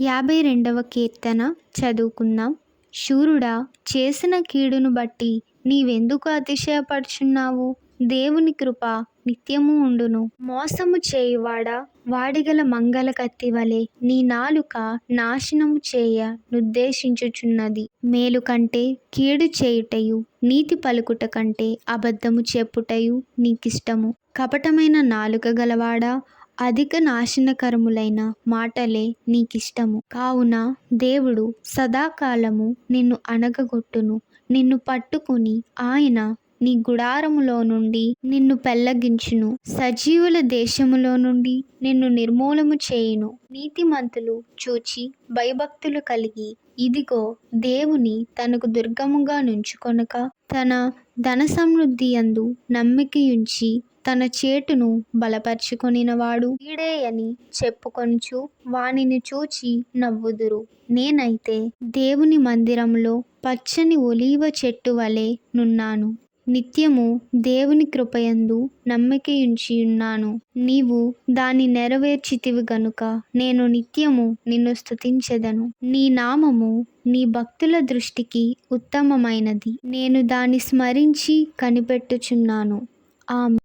యాభై రెండవ కీర్తన చదువుకుందాం. శూరుడా చేసిన కీడును బట్టి నీవెందుకు అతిశయపడుచున్నావు? దేవుని కృప నిత్యము ఉండును. మోసము చేయువాడా? వాడిగల మంగళ కత్తి వలె నీ నాలుక నాశనము చేయ నుద్దేశించుచున్నది. మేలు కంటే కీడు చేయుటయు నీతి పలుకుట కంటే అబద్ధము చెప్పుటయు నీకిష్టము. కపటమైన నాలుక గలవాడా? అధిక నాశనకరములైన మాటలే నీకిష్టము. కావున దేవుడు సదాకాలము నిన్ను అణగగొట్టును నిన్ను పట్టుకుని ఆయన నీ గుడారములో నుండి నిన్ను పెల్లగించును. సజీవుల దేశములో నుండి నిన్ను నిర్మూలము చేయును. నీతిమంతులు చూచి భయభక్తులు కలిగి ఇదిగో దేవుని తనకు దుర్గముగా నుంచుకొనక తన ధన సమృద్ధి యందు నమ్మికయుంచి తన చేటును బలపరుచుకొనినవాడు వీడే అని చెప్పుకొనుచు వానిని చూచి నవ్వుదురు. నేనైతే దేవుని మందిరంలో పచ్చని ఒలీవ చెట్టు వలె నున్నాను. నిత్యము దేవుని కృపయందు నమ్మికయుంచి ఉన్నాను నీవు దాన్ని నెరవేర్చితివి గనుక నేను నిత్యము నిన్ను స్థుతించెదను నీ నామము నీ భక్తుల దృష్టికి ఉత్తమమైనది. నేను దాన్ని స్మరించి కనిపెట్టుచున్నాను. ఆమె